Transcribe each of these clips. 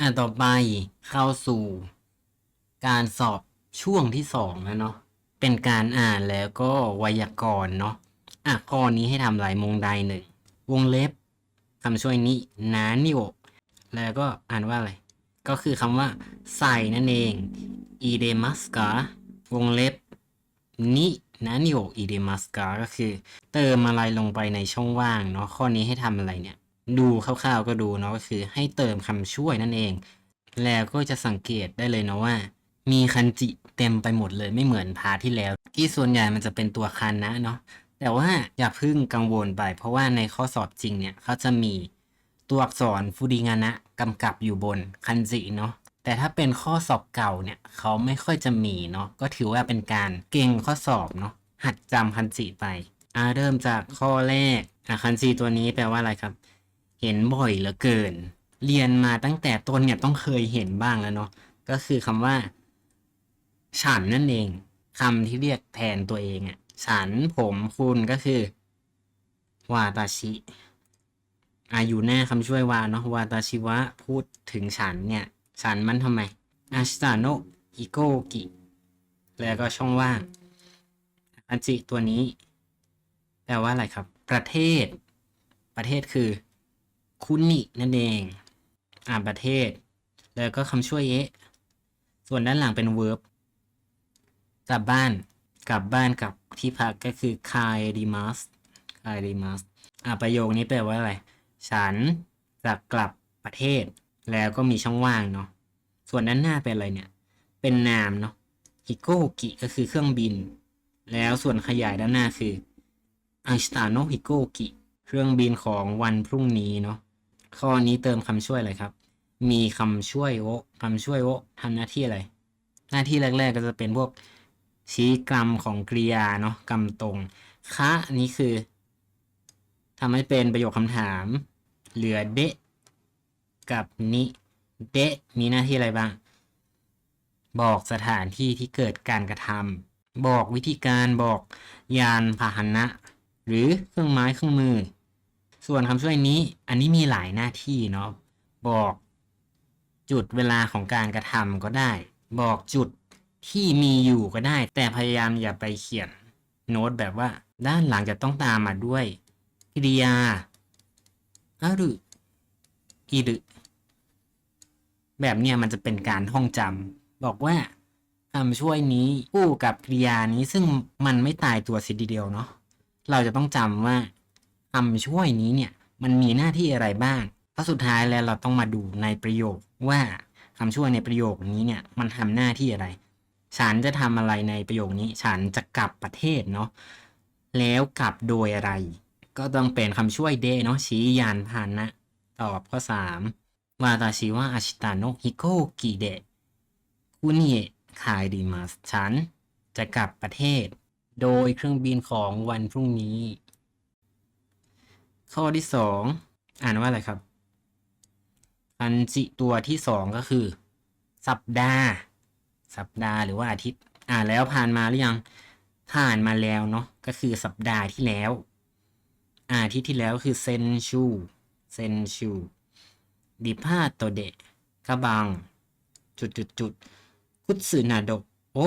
อะต่อไปเข้าสู่การสอบช่วงที่สองแล้วเนาะเป็นการอ่านแล้วก็ไวยากรณ์เนาะอะข้อนี้ให้ทำลายมงใดหนึ่งวงเล็บคำช่วยนี้นานิโอแล้วก็อ่านว่าอะไร ก็คือคำว่า ใส่นั่นเองอีเดมัสกาวงเล็บนินานิโออีเดมัสกาก็คือ เติมอะไรลงไปในช่องว่างเนาะข้อนี้ให้ทำอะไรเนี่ย ดูคร่าวๆก็ดูเนาะก็คือให้เติมคำช่วยนั่นเอง แล้วก็จะสังเกตได้เลยเนาะว่า มีคันจิเต็มไปหมดเลยไม่เหมือนพาร์ทที่แล้ว ที่ส่วนใหญ่มันจะเป็นตัวคันนะเนาะแต่ว่าอย่าเพึ่งกังวลไป เพราะว่าในข้อสอบจริงเนี่ยเขาจะมีตัวอักษรฟูดิงานะกำกับอยู่บนคันจิเนาะแต่ถ้าเป็นข้อสอบเก่าเนี่ยเขาไม่ค่อยจะมีเนาะก็ถือว่าเป็นการเก่งข้อสอบเนาะหัดจำคันจิไปอ่าเริ่มจากข้อแรกอะคันจิตัวนี้แปลว่าอะไรครับ เห็นบ่อยเหลือเกิน เรียนมาตั้งแต่ต้นเนี่ยต้องเคยเห็นบ้างแล้วเนาะก็คือคำว่า ฉันนั่นเองคำที่เรียกแทนตัวเองอะ่ะฉันผมคุณก็คือวาตาชิอายู่หน้าคำช่วยวาเนาะวาตาชิวะพูดถึงฉันเนี่ย ฉันมันทำไมอาชิตาโนอิโกกิแล้วก็ช่องว่างอันจิตัวนี้ แปลว่าอะไรครับ ประเทศ ประเทศคือ คุนินั่นเอง อ่าประเทศ แล้วก็คำช่วยเอะส่วนด้านหลังเป็น verb กลับบ้าน กลับบ้านกับที่พักก็คือคายดิมัสคายดิมัสอ่าประโยคนี้แปลว่าอะไร ฉันจะกลับประเทศ แล้วก็มีช่องว่างเนาะ ส่วนด้านหน้าเป็นอะไรเนี่ย เป็นนามเนาะฮิโกกิก็คือเครื่องบิน แล้วส่วนขยายด้านหน้าคืออังสตาโนฮิโกกิ เครื่องบินของวันพรุ่งนี้เนาะ ข้อนี้เติมคำช่วยอะไรครับ มีคำช่วยโอคำช่วยโอทำหน้าที่อะไร หน้าที่แรก ๆ ก็จะเป็นพวกชี้กรรมของกริยาเนาะกรรมตรงคะนี้คือทำให้เป็นประโยคคำถาม เหลือเดะกับนิเดะมีหน้าที่อะไรบ้าง บอกสถานที่ที่เกิดการกระทำบอกวิธีการบอกยานพาหนะ หรือเครื่องไม้เครื่องมือ ส่วนคำช่วยนี้อันนี้มีหลายหน้าที่เนาะบอกจุดเวลาของการกระทำก็ได้ บอกจุดที่มีอยู่ก็ได้ แต่พยายามอย่าไปเขียนโน้ตแบบว่า ด้านหลังจะต้องตามมาด้วยกริยาอารุอิรุแบบเนี้ยมันจะเป็นการท่องจำบอกว่าคำช่วยนี้คู่กับกริยานี้ซึ่งมันไม่ตายตัวสิทีเดียวเนาะเราจะต้องจำว่า คำช่วยนี้เนี่ยมันมีหน้าที่อะไรบ้างเพราะสุดท้ายแล้วเราต้องมาดูในประโยคว่าคำช่วยในประโยคนี้เนี่ยมันทำหน้าที่อะไร ฉันจะทำอะไรในประโยคนี้ ฉันจะกลับประเทศเนาะแล้วกลับโดยอะไร ก็ต้องเป็นคำช่วยเดเนาะชี้ยานพาหนะ ตอบข้อสามวาตาชิวะอาชิตาโนะฮิโกกิเดะคุนิเอคายดิมัสฉันจะกลับประเทศ โดยเครื่องบินของวันพรุ่งนี้ ข้อที่สองอ่านว่าอะไรครับอันจิตัวที่สองก็คือ สัปดาห์ สัปดาห์หรือว่าอาทิตย์ อ่านแล้วผ่านมาหรือยัง ผ่านมาแล้วเนาะก็คือสัปดาห์ที่แล้ว อาทิตย์ที่แล้วคือเซนชูเซนชูดิพาโตเดะกะบัง จุดจุดจุดคุตสึนาโดะโอ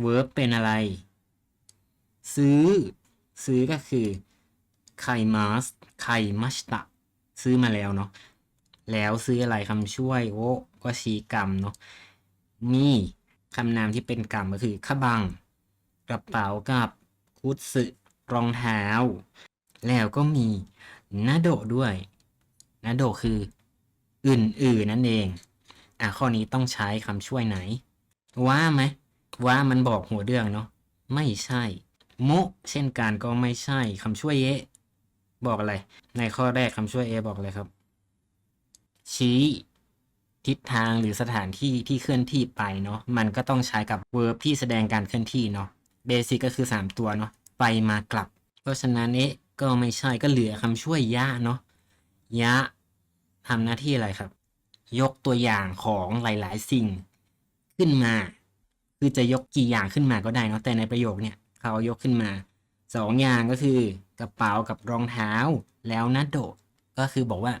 เวิร์บเป็นอะไร ซื้อ ซื้อก็คือไคมัส ไคมัชตะ ซื้อมาแล้วเนาะแล้วซื้ออะไรคำช่วยโอ้ก็ชี้กรรมเนาะมีคำนามที่เป็นกรรมก็คือขบัง กระเป๋ากับคุตสึรองเท้า แล้วก็มีนาโดด้วยนาโดคืออื่นๆนั่นเอง อะข้อนี้ต้องใช้คำช่วยไหน ว่าไหมว่ามันบอกหัวเรื่องเนาะไม่ใช่ โมเช่นกันก็ไม่ใช่คำช่วยเอะ บอกอะไร ในข้อแรกคำช่วยเอะบอกอะไรครับ ชี้ทิศทางหรือสถานที่ที่เคลื่อนที่ไปเนาะมันก็ต้องใช้กับ verb ที่แสดงการเคลื่อนที่เนาะเบสิกก็คือ 3 ตัวเนาะไปมากลับ เพราะฉะนั้นเอ๊ะก็ไม่ใช่ก็เหลือคำช่วยยะเนาะยะทำหน้าที่อะไรครับ ยกตัวอย่างของหลายๆ สิ่งขึ้นมา คือจะยกกี่อย่างขึ้นมาก็ได้เนาะแต่ในประโยคเนี่ยเขายกขึ้นมา สองอย่างก็คือกระเป๋ากับรองเท้าแล้วนัดโดก็คือบอกว่า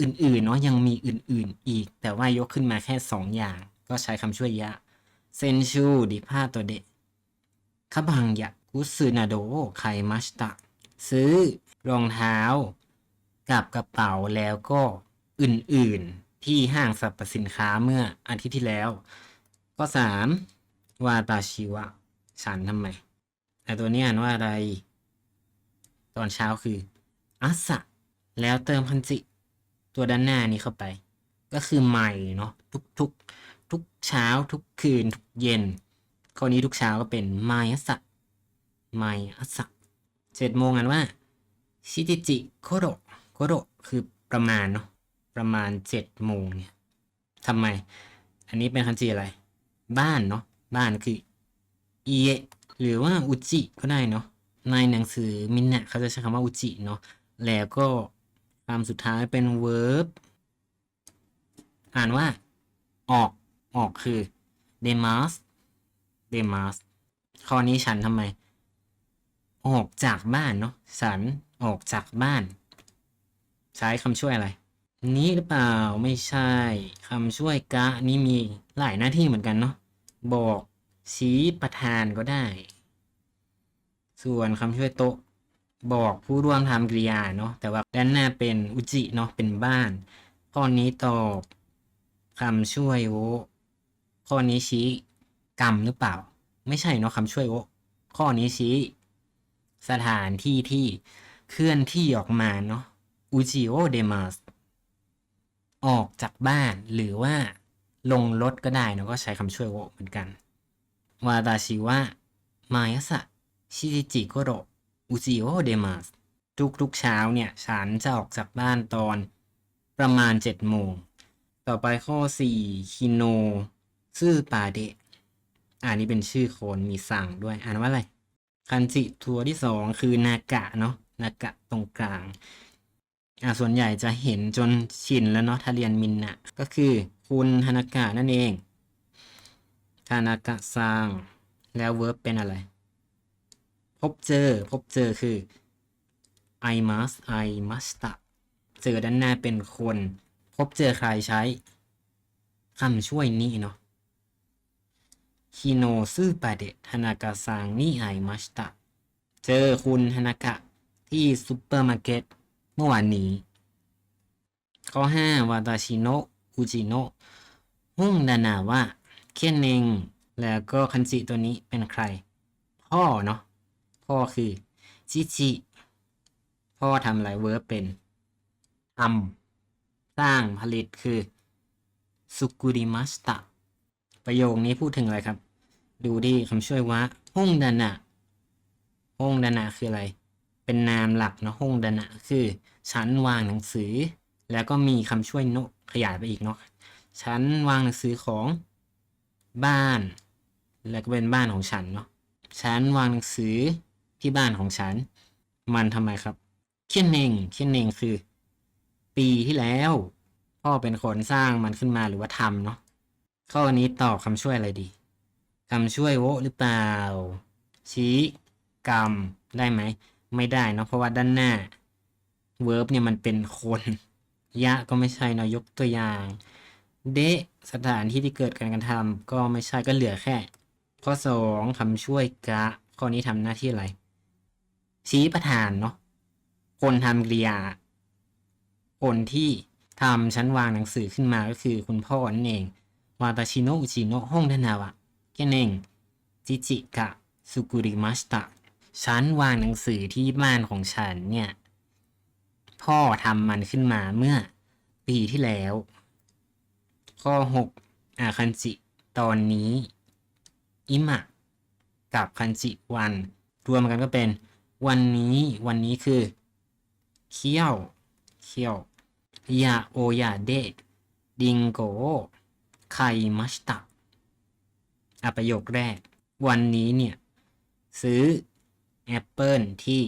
อื่นๆเนาะยังมีอื่นๆอีก แต่ว่ายกขึ้นมาแค่สองอย่าง ก็ใช้คำช่วยยะเซนชูดิพาตโตเดะคาบังยะกุสึนาโดไคมัชตะ ซื้อรองเท้า กับกระเป๋าแล้วก็อื่นๆที่ห้างสรรพสินค้าเมื่ออาทิตย์ที่แล้ว ก็สามวาตาชิวะ ฉันทำไม แต่ตัวนี้อ่านว่าอะไร ตอนเช้าคืออัสะแล้วเติมคันจิ ตัวด้านหน้านี้เข้าไป ก็คือใหม่เนาะทุกทุกทุกเช้าทุกคืนทุกเย็นข้อนี้ทุกเช้าก็เป็นไมอัสะไมอัสะเจ็ดโมงกันว่าชิจิจิโคโรโคโรคือประมาณเนาะประมาณเจ็ดโมงเนี่ยทำไม อันนี้เป็นคันจิอะไร บ้านเนาะบ้านคือเอะ หรือว่าอุจิก็ได้เนาะในหนังสือมินเนะเขาจะใช้คำว่าอุจิเนาะแล้วก็คำสุดท้ายเป็น verb อ่านว่า ออกออกคือ demas demas ข้อนี้ฉันทำไม ออกจากบ้านเนาะฉันออกจากบ้าน ใช้คำช่วยอะไร นี้หรือเปล่าไม่ใช่คำช่วยกะ นี่มีหลายหน้าที่เหมือนกันเนาะบอก ชี้ประธานก็ได้ ส่วนคำช่วยโตะบอกผู้ร่วมทำกริยาเนาะแต่ว่าด้านหน้าเป็นอุจิเนาะเป็นบ้านข้อนี้ตอบคำช่วยโอข้อนี้ชี้กรรมหรือเปล่า ไม่ใช่เนาะคำช่วยโอข้อนี้ชี้สถานที่ที่เคลื่อนที่ออกมาเนาะอุจิโอเดมัสออกจากบ้านหรือว่าลงรถก็ได้เนาะก็ใช้คำช่วยโอเหมือนกัน วาตาชิวะ มายาสะ ชิจิจิโกโรอุจิโอเดมัสทุกๆเช้าเนี่ย ฉันจะออกจากบ้านตอนประมาณเจ็ดโมง ต่อไปข้อสี่คิโนซื่อปาเดะอันนี้เป็นชื่อโคนมีสั่งด้วยอ่านว่าอะไร คันจิตัวที่สองคือนากะเนาะนากะตรงกลางอ่าส่วนใหญ่จะเห็นจนชินแล้วเนาะถ้าเรียนมินนะก็คือคุณฮานากะนั่นเอง ทานากะซังแล้วเวิร์บเป็นอะไร พบเจอ พบเจอคือ I must I must เจอด้านหน้าเป็นคน พบเจอใครใช้คำช่วยนี้เนาะฮิโนซึปาเดะธนากะซังนี่ไอมัชตะเจอคุณธนากะที่ซูเปอร์มาร์เก็ตเมื่อวานนี้ ข้อ 5 วาตาชิโนอุจิโนะหุ่งดานาวะ เคนเองแล้วก็คันจิตัวนี้เป็นใคร พ่อเนาะพ่อคือจิจิพ่อทำอะไรเวิร์บเป็นทำสร้างผลิตคือสุกุริมัสตะประโยคนี้พูดถึงอะไรครับ ดูที่คำช่วยว่าห้องดานะห้องดานะคืออะไร เป็นนามหลักเนาะห้องดานะคือชั้นวางหนังสือ แล้วก็มีคำช่วยโนขยายไปอีกเนาะชั้นวางหนังสือของ บ้าน แล้วก็เป็นบ้านของฉันเนาะชั้นวางหนังสือที่บ้านของฉัน มันทำไมครับเคียนเนงเคียนเนงคือ ปีที่แล้ว พ่อเป็นคนสร้างมันขึ้นมาหรือว่าทำเนาะข้อนี้ตอบคำช่วยอะไรดีคำช่วยโวหรือเปล่า ชี้กรรมได้ไหม ไม่ได้เนาะเพราะว่าด้านหน้าเวิร์บเนี่ยมันเป็นคน ยะก็ไม่ใช่เนาะยกตัวอย่าง เดะ สถานที่ที่เกิดการกระทำก็ไม่ใช่ก็เหลือแค่ ข้อสองคำช่วยกะ ข้อนี้ทำหน้าที่อะไร ชี้ประธานเนาะคนทำกริยา คนที่ทำชั้นวางหนังสือขึ้นมาก็คือคุณพ่อนั่นเอง วาตาชิโนอุจิโนะห้องดานาวะแค่นเองจิจิกะสุกุริมัสตะชั้นวางหนังสือที่บ้านของฉันเนี่ย พ่อทำมันขึ้นมาเมื่อปีที่แล้ว ข้อ 6 อาคันจิตอนนี้ อิมะ กับคันจิวัน รวมกันก็เป็น วันนี้วันนี้คือเคี้ยวเคี้ยวยาโอยาเดะดิงโกไคมัชตะอะประโยคแรก วันนี้เนี่ย ซื้อแอปเปิลที่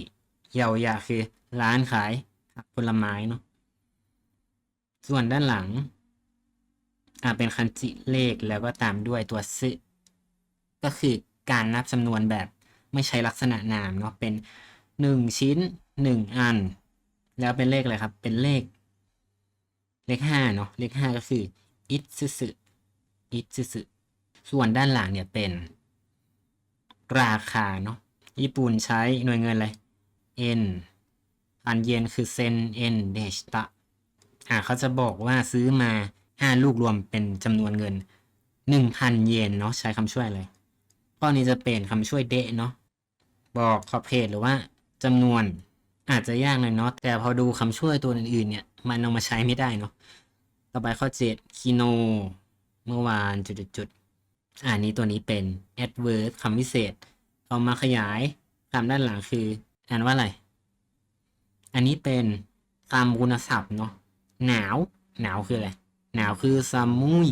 เยาวยาคือร้านขายผลไม้เนาะส่วนด้านหลัง อะเป็นคันจิเลขแล้วก็ตามด้วยตัวซึก็คือการนับจำนวนแบบไม่ใช้ลักษณะนามเนาะเป็นหนึ่งชิ้นหนึ่งอัน แล้วเป็นเลขอะไรครับ เป็นเลข เลขห้าเนาะเลขห้าก็คืออิซึสึอิซึสึส่วนด้านหลังเนี่ยเป็น ราคาเนาะญี่ปุ่นใช้หน่วยเงินอะไร n พันเยนคือเซน n เดชตะอ่าเขาจะบอกว่าซื้อมา ห้าลูกรวมเป็นจำนวนเงินหนึ่งพันเยนเนาะใช้คำช่วยอะไรข้อนี้จะเป็นคำช่วยเดะเนาะบอกขอบเขตหรือว่าจำนวนอาจจะยากหน่อยเนาะแต่พอดูคำช่วยตัวอื่นๆเนี่ย มันเอามาใช้ไม่ได้เนาะต่อไปข้อเจ็ดคิโน เมื่อวานจุดๆๆอ่านี้ตัวนี้เป็น adverb คำพิเศษ เอามาขยายคำด้านหลังคือ อ่านว่าอะไร อันนี้เป็นคำคุณศัพท์เนาะหนาว หนาวคืออะไร หนาวคือซามุย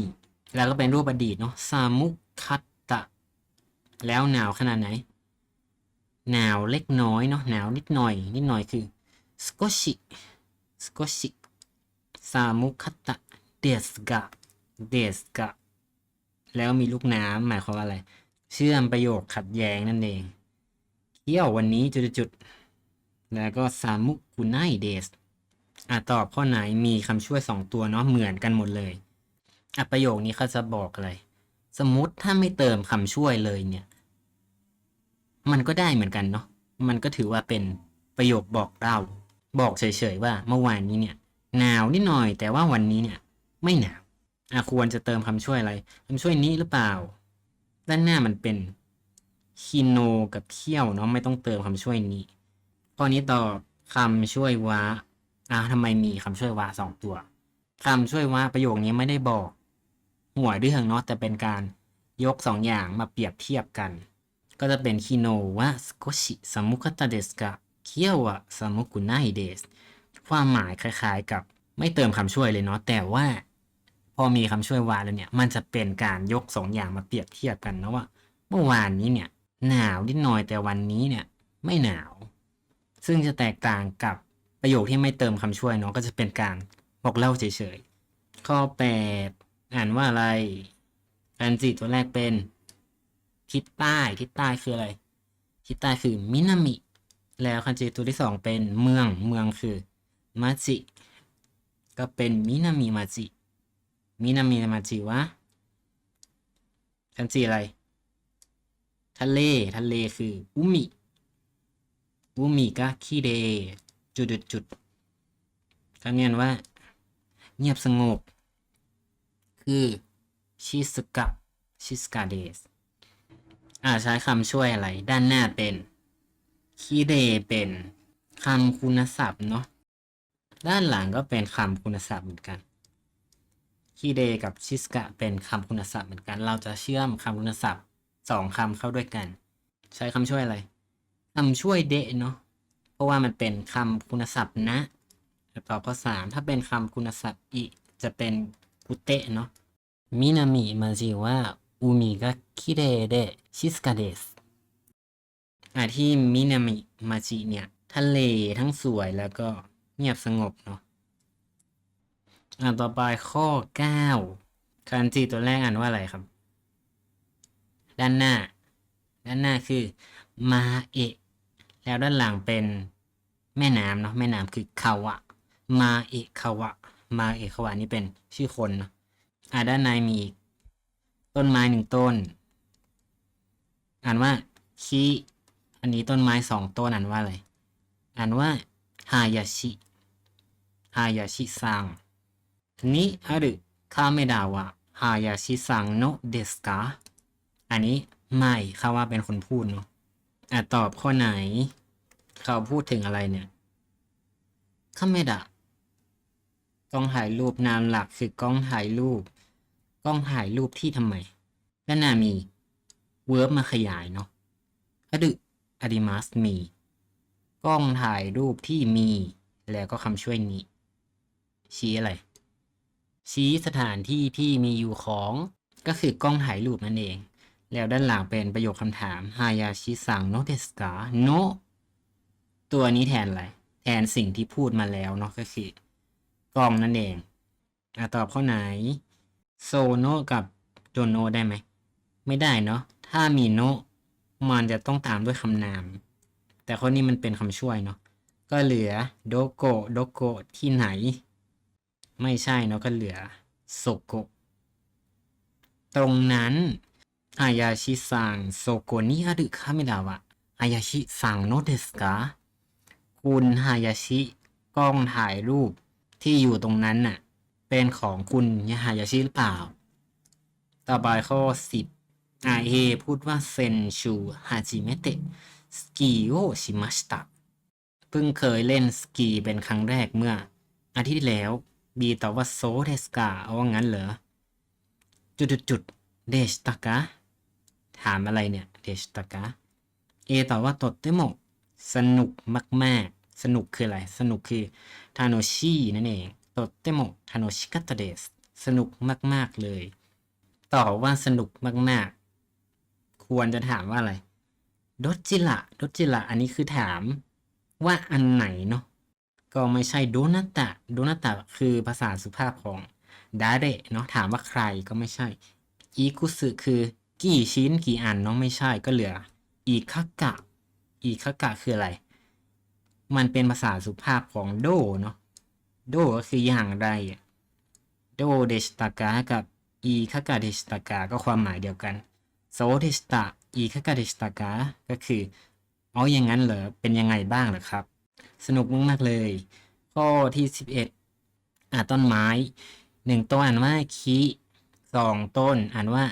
แล้วก็เป็นรูปอดีตเนาะซามุคัตตะ แล้วหนาวขนาดไหน หนาวเล็กน้อยเนาะหนาวนิดหน่อย นิดหน่อยคือสกชิสกชิซามุคัตตะเดสกะเดสกะแล้วมีลูกน้ำหมายความว่าอะไร เชื่อมประโยคขัดแย้งนั่นเองเที่ยววันนี้จุดๆแล้วก็ซามุกุไนเดส อะตอบข้อไหนมีคำช่วยสองตัวเนาะเหมือนกันหมดเลยอะประโยคนี้เขาจะบอกอะไร สมมติถ้าไม่เติมคำช่วยเลยเนี่ย มันก็ได้เหมือนกันเนาะมันก็ถือว่าเป็นประโยคบอกเล่า บอกเฉยๆว่าเมื่อวานนี้เนี่ย หนาวนิดหน่อย แต่ว่าวันนี้เนี่ย ไม่หนาวอะควรจะเติมคำช่วยอะไรคำช่วยนี้หรือเปล่า ด้านหน้ามันเป็นคิโนกับเที่ยวเนาะไม่ต้องเติมคำช่วยนี้ข้อนี้ตอบคำช่วยวะ อะทำไมมีคำช่วยวะสองตัวคำช่วยวะประโยคนี้ไม่ได้บอก หัวเรื่องเนาะแต่เป็นการยกสองอย่างมาเปรียบเทียบกัน ก็จะเป็นคิโนวะสกชิซามุคตาเดสกะเคียวะซามุกุนไนเดสความหมายคล้ายๆกับไม่เติมคำช่วยเลยเนาะแต่ว่า พอมีคำช่วยวาแล้วเนี่ย มันจะเป็นการยกสองอย่างมาเปรียบเทียบกันนะว่า เมื่อวานนี้เนี่ย หนาวนิดหน่อยแต่วันนี้เนี่ย ไม่หนาว ซึ่งจะแตกต่างกับ ประโยคที่ไม่เติมคำช่วยเนาะก็จะเป็นการบอกเล่าเฉยๆ ข้อแปดอ่านว่าอะไรอันจิตัวแรกเป็น ทิศใต้ ทิศใต้คืออะไร ทิศใต้คือมินามิ แล้วคันจิตัวที่สองเป็นเมือง เมืองคือมาจิ ก็เป็นมินามิมาจิ มินามิมาจิวะคันจิอะไร ทะเล ทะเลคืออุมิ อุมิก็คิเด จุดจุดจุดคำเนียนว่า เงียบสงบ คือชิสกะชิสกาเดสอ่าใช้คำช่วยอะไร ด้านหน้าเป็นคิเดเป็นคำคุณศัพท์เนาะด้านหลังก็เป็นคำคุณศัพท์เหมือนกันคีเดกับชิสกะเป็นคำคุณศัพท์เหมือนกัน เราจะเชื่อมคำคุณศัพท์สองคำเข้าด้วยกัน ใช้คำช่วยอะไรคำช่วยเดะเนาะ ราะว่ามันเป็นคำคุณศัพท์นะตอบข้อสามถ้าเป็นคำคุณศัพท์อิจะเป็นกุเตะเนาะมินามิมาจิวะอุมิกะคิเดเดชิสกะเดสอ่าที่มินามิมาจิเนี่ยทะเลทั้งสวยแล้วก็เงียบสงบเนาะอ่าต่อไปข้อเก้าคันจิตัวแรกอ่านว่าอะไรครับ ด้านหน้า ด้านหน้าคือ มาเอะ แล้วด้านหลังเป็น แม่น้ำเนาะแม่น้ำคือคาวะ มาเอคาวะ มาเอคาวะนี่เป็นชื่อคนเนาะอ่าด้านในมีต้นไม้หนึ่งต้น อ่านว่าคิอันนี้ต้นไม้สองต้นอ่านว่าอะไรอ่านว่าฮายาชิฮายาชิซังนิอารุคาเมดาวะฮายาชิซังโนเดสกาอันนี้ไม่ข้าว่าเป็นคนพูดเนาะอะตอบข้อไหน เขาพูดถึงอะไรเนี่ยคาเมดะกล้องถ่ายรูปนามหลักคือกล้องถ่ายรูป กล้องถ่ายรูปที่ทำไมด้านหน้ามีเวิร์บมาขยายเนาะอดึอดิมัสมี กล้องถ่ายรูปที่มี แล้วก็คำช่วยนี้ ชี้อะไร ชี้สถานที่ที่มีอยู่ของก็คือกล้องถ่ายรูปนั่นเอง แล้วด้านหลังเป็นประโยคคำถามฮายาชิซังโนเดสกาโน ตัวนี้แทนอะไร แทนสิ่งที่พูดมาแล้วเนาะก็คือกล้องนั่นเองอะตอบข้อไหนโซโนกับโจโนได้ไหม ไม่ได้เนาะถ้ามีโนมันจะต้องตามด้วยคำนาม แต่ข้อนี้มันเป็นคำช่วยเนาะก็เหลือโดโกโดโกที่ไหน ไม่ใช่เนาะก็เหลือโซโกตรงนั้นอายาชิสังโซโกนิฮารุคาเมดาวะอายาชิสังโนเดสกา คุณฮายาชิกล้องถ่ายรูปที่อยู่ตรงนั้นน่ะ เป็นของคุณฮายาชิหรือเปล่า ต่อไปข้อสิบอาเอพูดว่าเซนชูฮาจิเมเตะสกีโอชิมาชตะเพิ่งเคยเล่นสกีเป็นครั้งแรกเมื่อ อาทิตย์ที่แล้วบีตอบว่าโซเดสกาเอาว่างั้นเหรอ จุดจุดจุดเดชตากะถามอะไรเนี่ย เดชตากะเอตอบว่าตดเตโม สนุกมากๆ สนุกคืออะไร สนุกคือทาโนชินั่นเองตดเตโมทาโนชิกัตเดสสนุกมาก ๆเลย ต่อว่าสนุกมาก ๆ ควรจะถามว่าอะไรดจิละดจิละอันนี้คือถามว่าอันไหนเนาะก็ไม่ใช่โดนัตะโดนัตตะคือภาษาสุภาพของดาเดะเนาะถามว่าใครก็ไม่ใช่อีกุสึคือกี่ชิ้นกี่อันเนาะไม่ใช่ก็เหลืออีคักกะ อีคักกะคืออะไร มันเป็นภาษาสุภาพของโดเนาะ โดก็คืออย่างไร โดเดชตากะกับอีคักกะเดชตากะก็ความหมายเดียวกัน โซเดชตะอีคักกะเดชตากะก็คืออ๋ออย่างนั้นเหรอ เป็นยังไงบ้างเหรอครับ สนุกมากๆเลย ข้อที่สิบเอ็ดอ่าต้นไม้หนึ่งต้นอ่านว่าคิสองต้นอ่านว่า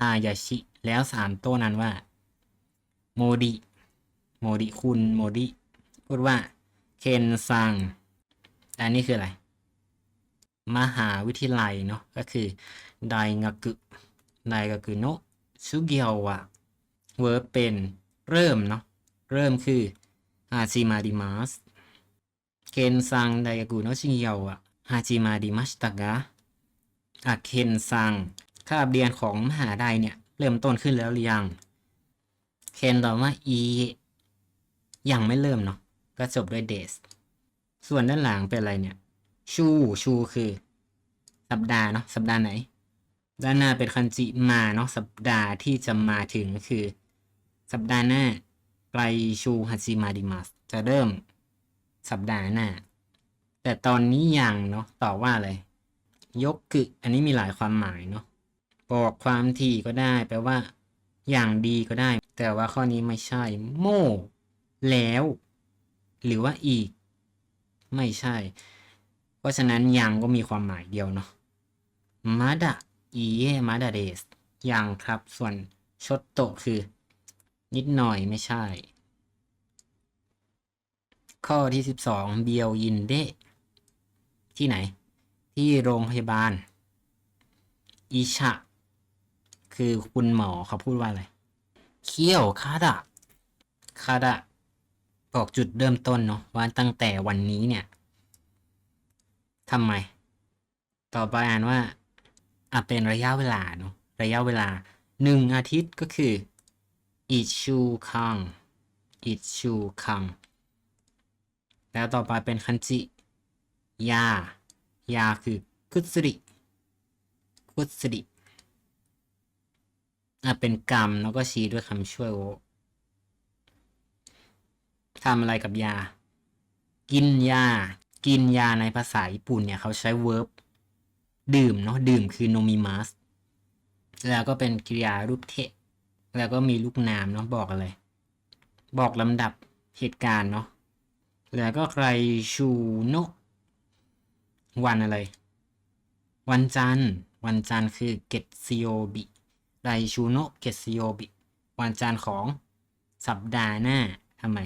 อายาชิ แล้วสามต้นอ่านว่าโมดิ โมดิคุณ โมดิพูดว่า เคนซัง อันนี้คืออะไร มหาวิทยาลัยเนาะ ก็คือ ไดงากุไดงากุโนะชุเกียวะเวิร์บเป็นเริ่มเนาะ เริ่มคืออาจิมาดิมัสเคนซังไดงากุโนะชุเกียวะอาจิมาดิมัสตะกะอะเคนซังคาบเรียนของมหาลัยเนี่ย เริ่มต้นขึ้นแล้วหรือยัง เคนตอบว่าอี ยังไม่เริ่มเนาะก็จบด้วยเดสส่วนด้านหลังเป็นอะไรเนี่ย ชูชูคือ สัปดาห์เนาะสัปดาห์ไหน ด้านหน้าเป็นคันจิมาเนาะสัปดาห์ที่จะมาถึงก็คือ สัปดาห์หน้าไกลชูฮัจิมาดิมัสจะเริ่มสัปดาห์หน้า แต่ตอนนี้ยังเนาะตอบว่าอะไรยกกึออันนี้มีหลายความหมายเนาะบอกความถี่ก็ได้ แปลว่า อย่างดีก็ได้ แต่ว่าข้อนี้ไม่ใช่ โม แล้ว หรือว่าอีก ไม่ใช่ เพราะฉะนั้นยังก็มีความหมายเดียวเนาะมาดะอีเยมาดะเดสยังครับ ส่วนชดโตคือ นิดหน่อยไม่ใช่ ข้อที่สิบสองเบียวยินเดะที่ไหน ที่โรงพยาบาล อิชะ คือคุณหมอเขาพูดว่าอะไร เคี้ยวคาดะคาดะ บอกจุดเริ่มต้นเนาะว่าตั้งแต่วันนี้เนี่ยทำไม ต่อไปอ่านว่าอะเป็นระยะเวลาเนาะระยะเวลาหนึ่งอาทิตย์ก็คืออิชูคังอิชูคังแล้วต่อไปเป็นคันจิยายาคือคุสริคุสริอะเป็นกรรมแล้วก็ชี้ด้วยคำช่วยโอ ทำอะไรกับยา กินยา กินยาในภาษาญี่ปุ่นเนี่ยเขาใช้ verb ดื่มเนาะดื่มคือ nomimas แล้วก็เป็นกริยารูปเทะ แล้วก็มีลูกนามเนาะบอกอะไร บอกลำดับเหตุการณ์เนาะแล้วก็ใครชูโนะวันอะไร วันจันทร์ วันจันทร์คือเกตซิโอบิไรชูโนะเกตซิโอบิ วันจันทร์ของสัปดาห์หน้าทำไม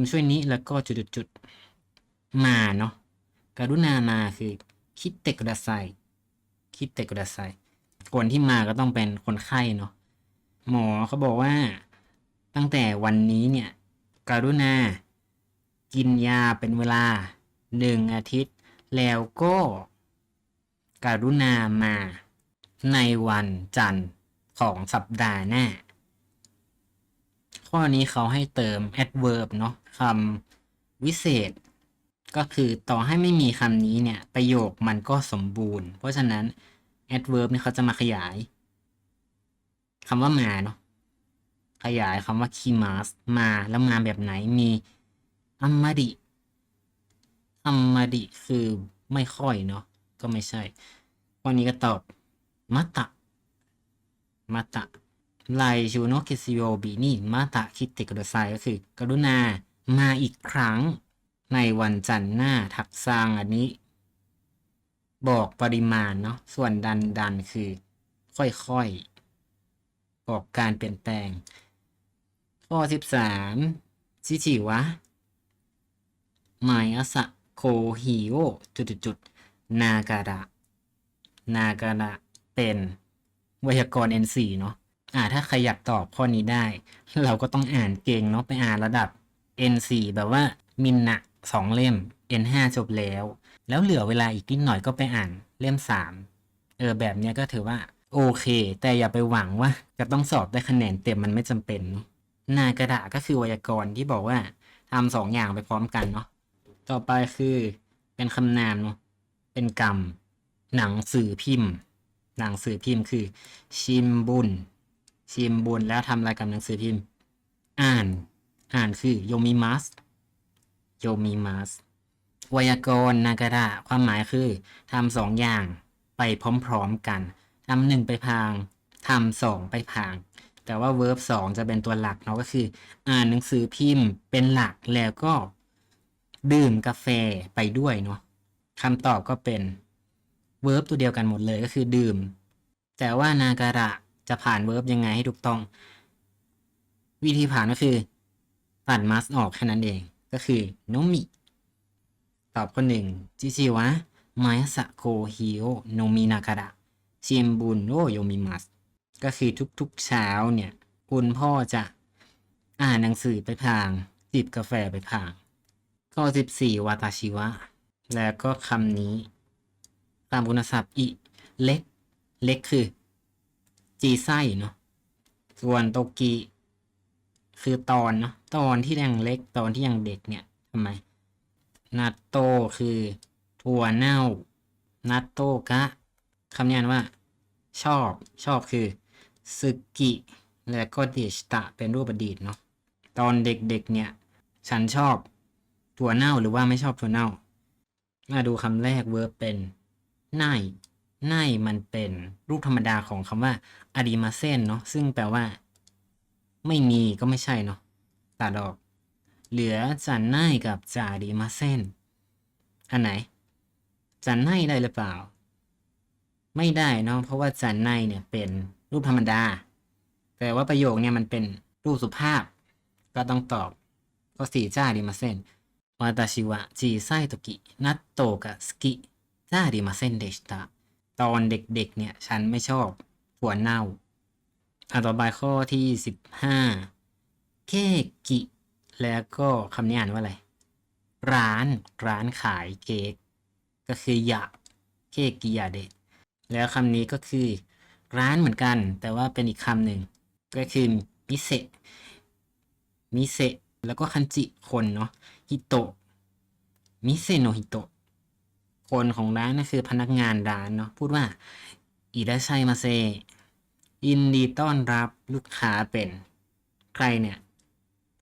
คำช่วยนี้แล้วก็จุดๆมาเนาะการุณามาคือคิดเตกุดาไซคิดเตกุดาไซคนที่มาก็ต้องเป็นคนไข้เนาะหมอเขาบอกว่าตั้งแต่วันนี้เนี่ยการุณา กินยาเป็นเวลาหนึ่งอาทิตย์ แล้วก็การุณามาในวันจันทร์ของสัปดาห์หน้า ข้อนี้เขาให้เติม adverb เนาะคำวิเศษ ก็คือต่อให้ไม่มีคำนี้เนี่ย ประโยคมันก็สมบูรณ์ เพราะฉะนั้น adverb เนี่ยเขาจะมาขยายคำว่ามาเนาะขยายคำว่า kimas มาแล้วมาแบบไหนมีอัมมาดิอัมมาดิคือไม่ค่อยเนาะก็ไม่ใช่ข้อนี้ก็ตอบมาตะมาตะ ไลชูโนคิซิโยบินี่มาตะคิดติกระไซก็คือ กรุณามาอีกครั้งในวันจันทร์หน้าถักซางอันนี้ บอกปริมาณเนาะส่วนดันดันคือ ค่อยๆ บอกการเปลี่ยนแปลง ข้อสิบสามชิชิวะไมอาสะโคฮิโอจุดจุดๆนากาดะนากาดะเป็นไวยากรณ์ N4 เนาะ อ่าถ้าใครอยากตอบข้อนี้ได้ เราก็ต้องอ่านเก่งเนาะไปอ่านระดับ N4 แบบว่ามินนะสองเล่ม N5 จบแล้ว แล้วเหลือเวลาอีกนิดหน่อยก็ไปอ่านเล่มสามเออแบบเนี้ยก็ถือว่าโอเค แต่อย่าไปหวังว่าจะต้องสอบได้คะแนนเต็มมันไม่จำเป็นเนอะนากระดะก็คือไวยากรณ์ที่บอกว่าทำสองอย่างไปพร้อมกันเนาะต่อไปคือเป็นคำนามเนาะเป็นกรรม หนังสือพิมพ์ หนังสือพิมพ์คือ ชิมบุญ ชิมบุญแล้วทำอะไรกับหนังสือพิมพ์ อ่าน อ่านคือโยมิมัสโยมิมัสไวยากรณ์นากระความหมายคือทำสองอย่างไปพร้อมๆกันทำหนึ่งไปพางทำสองไปพาง แต่ว่า verb สองจะเป็นตัวหลักเนาะก็คือ อ่านหนังสือพิมพ์เป็นหลักแล้วก็ ดื่มกาแฟไปด้วยเนาะคำตอบก็เป็น verb ตัวเดียวกันหมดเลยก็คือดื่ม แต่ว่านากระ จะผ่าน verb ยังไงให้ถูกต้อง วิธีผ่านก็คือ ตัด must ออกแค่นั้นเองก็คือโนมิตอบข้อหนึ่งจิจิวะไมสะโคฮิโอโนมินากระชิมบุนโอโยมิมัสก็คือทุกๆเช้าเนี่ย คุณพ่อจะอ่านหนังสือไปพางจิบกาแฟไปพางข้อ14วาตาชิวะ แล้วก็คำนี้ ตามคุณศัพท์อิเล็ก เล็กคือ จีไส้เนาะส่วนโตกิคือตอนเนาะตอนที่ยังเล็กตอนที่ยังเด็กเนี่ยทำไมนัตโตคือถั่วเน่านัตโตกะคำนี้นว่า ชอบชอบคือสึกิและก็เดชตะเป็นรูปอดีตเนาะตอนเด็กๆเนี่ย ฉันชอบถั่วเน่าหรือว่าไม่ชอบถั่วเน่ามาดูคำแรกเวิร์บเป็นไน ไนมันเป็นรูปธรรมดาของคำว่าอาริมาเซนเนาะซึ่งแปลว่า ไม่มีก็ไม่ใช่เนาะตัดออก เหลือจันไนกับจาริมาเซนอันไหน จันไนได้หรือเปล่า ไม่ได้เนาะเพราะว่าจันไนเนี่ยเป็นรูปธรรมดา แต่ว่าประโยคเนี่ยมันเป็นรูปสุภาพ ก็ต้องตอบก็สี่จ้าริมาเซนวาตาชิวะจีไซโตกินัตโตกะสกิจ้าริมาเซนเดชตา ตอนเด็กๆ เนี่ย ฉันไม่ชอบถั่วเน่าอะต่อไปข้อที่สิบห้าเคกิ แล้วก็คำนี้อ่านว่าอะไร ร้านร้านขายเค้กก็คือยะเคกิยาเดะแล้วคำนี้ก็คือ ร้านเหมือนกัน แต่ว่าเป็นอีกคำหนึ่งก็คือมิเซะมิเซะแล้วก็คันจิคนเนาะฮิโตะมิเซโนฮิโตะ คนของร้านนั่นคือพนักงานร้านเนาะพูดว่าอิดาชัยมาเซยินดีต้อนรับลูกค้าเป็นใครเนี่ย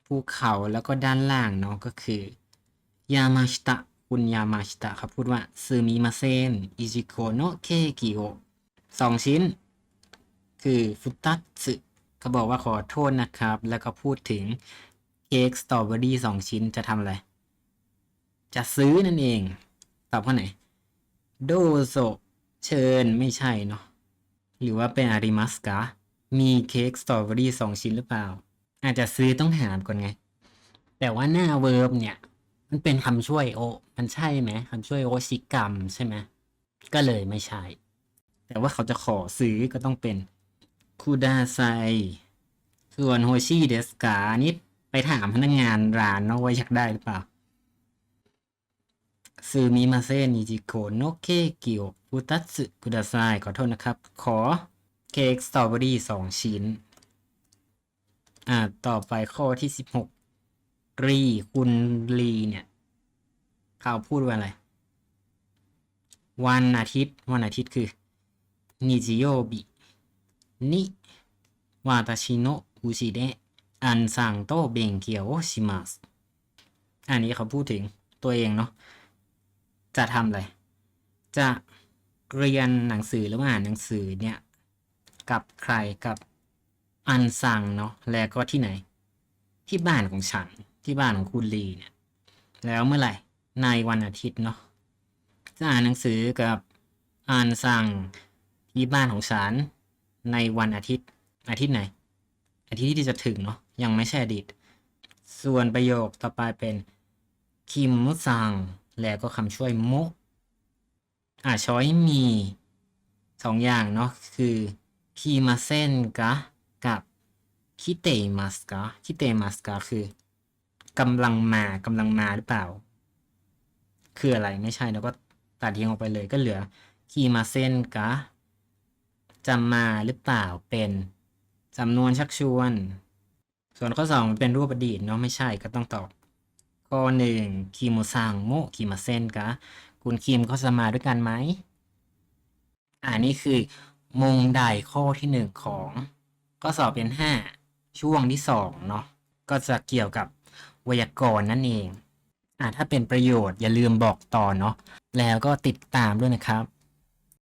ภูเขาแล้วก็ด้านล่างเนาะก็คือยามาชิตะคุณยามาชิตะครับพูดว่าซูมิมาเซนอิจิโกโนะเคกิโอสองชิ้น คือฟุตัตสึเขาบอกว่าขอโทษนะครับ แล้วก็พูดถึงเค้กสตรอเบอรี่สองชิ้นจะทำอะไร จะซื้อนั่นเอง ตอบข้อไหน โดโซเชิญไม่ใช่เนาะหรือว่าเป็นอาริมัสกะมีเค้กสตรอเบอรี่สองชิ้นหรือเปล่า อาจจะซื้อต้องถามก่อนไง แต่ว่าหน้าเวิร์บเนี่ย มันเป็นคำช่วยโอ มันใช่ไหมคำช่วยโอชิกรรมใช่ไหมก็เลยไม่ใช่ แต่ว่าเขาจะขอซื้อก็ต้องเป็นคูดาไซส่วนโฮชิเดสกานี่ไปถามพนักงานร้านเนาะว่าอยากได้หรือเปล่า ซูมิมาเซนิจิโกโนเคกิโอฟุตัตสึกุดาไซขอโทษนะครับ ขอเค้กสตรอเบอรี่สองชิ้น อ่า ต่อไปข้อที่สิบหกรีคุณรีเนี่ยเขาพูดว่าอะไร วันอาทิตย์ วันอาทิตย์คือนิจิโยบินิวาตาชิโนอุชิเดะอันซังโตเบงเกียวชิมัสอันนี้เขาพูดถึงตัวเองเนาะ จะทำอะไร จะเรียนหนังสือหรือว่าอ่านหนังสือเนี่ย กับใครกับอันซังเนาะแล้วก็ที่ไหน ที่บ้านของฉัน ที่บ้านของคุณลีเนี่ย แล้วเมื่อไหร่ในวันอาทิตย์เนาะจะอ่านหนังสือกับอันซังที่บ้านของฉันในวันอาทิตย์ อาทิตย์ไหน อาทิตย์ที่จะถึงเนาะยังไม่ใช่อดีต ส่วนประโยคต่อไปเป็นคิมมุซัง แล้วก็คำช่วยมุอ่าช้อยมีสองอย่างเนาะคือคิมาเซนกะกับคิเตมัสกะคิเตมัสกะคือกำลังมากำลังมาหรือเปล่า คืออะไรไม่ใช่แล้วก็ตัดทิ้งออกไปเลยก็เหลือคิมาเซนกะจะมาหรือเปล่าเป็นจำนวนชักชวน ส่วนข้อสองเป็นรูปอดีตเนาะไม่ใช่ก็ต้องตอบ ข้อหนึ่งคิมุซังโมคิมาเซนกะคุณคิมเขาจะมาด้วยกันไหมอ่านี่คือมงใดข้อที่หนึ่งของข้อสอบเป็นห้าช่วงที่สองเนาะก็จะเกี่ยวกับไวยากรณ์นั่นเองอ่าถ้าเป็นประโยชน์อย่าลืมบอกต่อเนาะแล้วก็ติดตามด้วยนะครับ